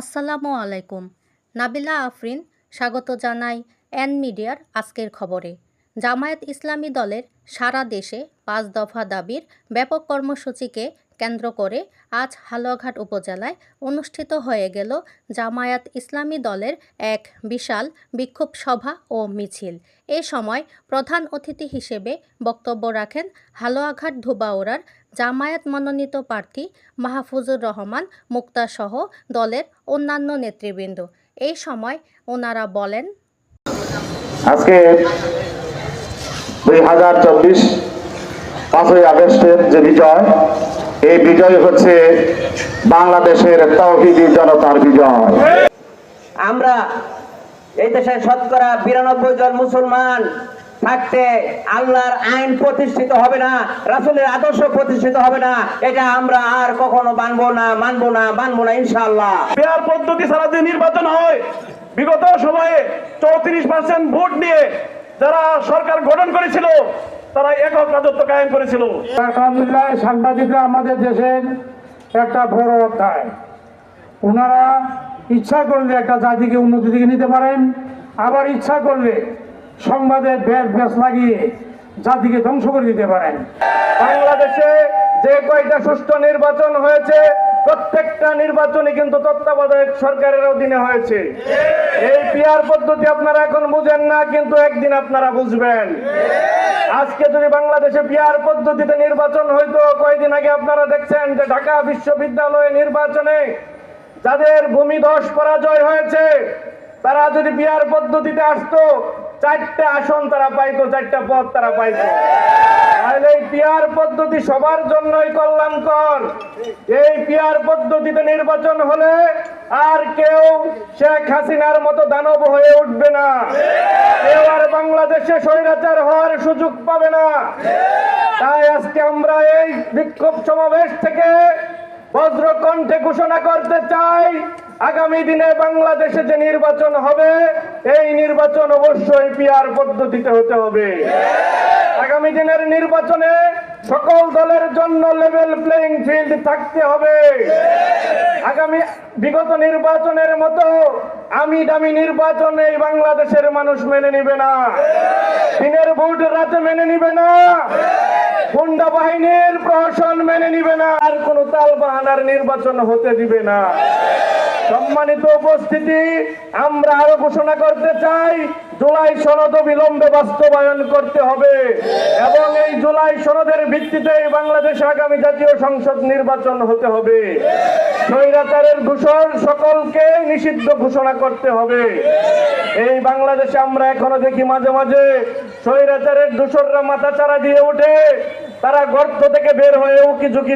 আসসালামু আলাইকুম। নাবিলা আফরিন স্বাগত জানাই এন মিডিয়ার আজকের খবরে। জামায়াত ইসলামী দলের সারা দেশে পাঁচ দফা দাবির ব্যাপক কর্মসূচিকে কেন্দ্র করে আজ হালুয়াঘাট উপজেলায় অনুষ্ঠিত হয়ে গেল জামায়াত ইসলামী দলের এক বিশাল বিক্ষোভ সভা ও মিছিল। এ সময় প্রধান অতিথি হিসেবে বক্তব্য রাখেন হালুয়াঘাট ধুবাউড়ার জামায়াত মনোনীত প্রার্থী মাহফুজুর রহমান মুক্তাসহ দলের অন্যান্য নেতৃবৃন্দ। এই সময় ওনারা বলেন, আজকে দুই হাজার চব্বিশ পাঁচই আগস্টের যে বিজয় এই বিজয় হচ্ছে বাংলাদেশের তৌহিদি জনতার বিজয়। আমরা এই দেশে শতকরা বিরানব্বই জন মুসলমান থাকতে আল্লাহর আইন প্রতিষ্ঠিত হবে না রাসুলের আদর্শ প্রতিষ্ঠিত হবে না এটা আমরা আর কখনো মানবো না মানবো না মানবো না ইনশাআল্লাহ। পেয়ার পদ্ধতি ছাড়া যে নির্বাচন হয় বিগত সময়ে চৌত্রিশ পার্সেন্ট ভোট নিয়ে যারা সরকার গঠন করেছিল তারা একক রাজত্ব কায়েম করেছিল। আলহামদুলিল্লাহ সাংবাদিকরা আমাদের দেশের একটা বড় অধ্যায়। ওনারা ইচ্ছা করলে একটা জাতিকে উন্নতি দিকে নিতে পারেন আবার ইচ্ছা করলে সংবাদের ব্যাস ব্যাস লাগিয়ে জাতিকে ধ্বংস করে দিতে পারেন। বাংলাদেশে যে কয়টা সুষ্ঠু নির্বাচন হয়েছে প্রত্যেকটা নির্বাচনই কিন্তু তত্ত্বাবধায়ক সরকারের অধীনে হয়েছে। এই পিয়ার পদ্ধতি আপনারা এখন বুঝেন না কিন্তু একদিন আপনারা বুঝবেন। আজকে যদি বাংলাদেশে বিয়ার পদ্ধতিতে নির্বাচন হইতো কয়েকদিন আগে আপনারা দেখছেন যে ঢাকা বিশ্ববিদ্যালয়ে নির্বাচনে যাদের ভূমিধস পরাজয় হয়েছে, তারা যদি বিয়ার পদ্ধতিতে আসতো, চারটা আসন তারা পাইতো, চারটা পদ তারা পাইতো। তাহলে পিয়ার পদ্ধতি সবার জন্যই কল্যাণকর। এই পিয়ার পদ্ধতিতে নির্বাচন হলে আর কেউ শেখ হাসিনার মতো দানব হয়ে উঠবে না। কেউ আর বাংলাদেশে স্বৈরাচার হওয়ার সুযোগ পাবে না। তাই আজকে আমরা এই বিক্ষোভ সমাবেশ থেকে বজ্র কণ্ঠে ঘোষণা করতে চাই আগামী দিনে বাংলাদেশে যে নির্বাচন হবে, এই নির্বাচন অবশ্যই পিয়ার পদ্ধতিতে হতে হবে। আগামী দিনের নির্বাচনে সকল দলের জন্য লেভেল প্লেইং ফিল্ড থাকতে হবে। আগামী বিগত নির্বাচনের মতো আমি দামি নির্বাচনে বাংলাদেশের মানুষ মেনে নিবে না। দিনের ভোট রাতে মেনে নিবে না। গুন্ডা বাহিনীর প্রশাসন মেনে নিবে না। আর কোন তাল বাহানার নির্বাচন হতে দিবে না। সম্মানিত উপস্থিতি, আমরা আরও ঘোষণা করতে চাই, জুলাই সনদ বিলম্বে বাস্তবায়ন করতে হবে। এবং এই জুলাই সনদের ভিত্তিতে বাংলাদেশে আগামী জাতীয় সংসদ নির্বাচন হতে হবে। স্বৈরাচারের দূষণ সকলকে নিষিদ্ধ ঘোষণা করতে হবে। এই বাংলাদেশে আমরা এখনও দেখি মাঝে মাঝে স্বৈরাচারের দূষণরা মাথা চারা দিয়ে ওঠে, তারা গর্ত থেকে বের হয়ে উকি ঝুঁকি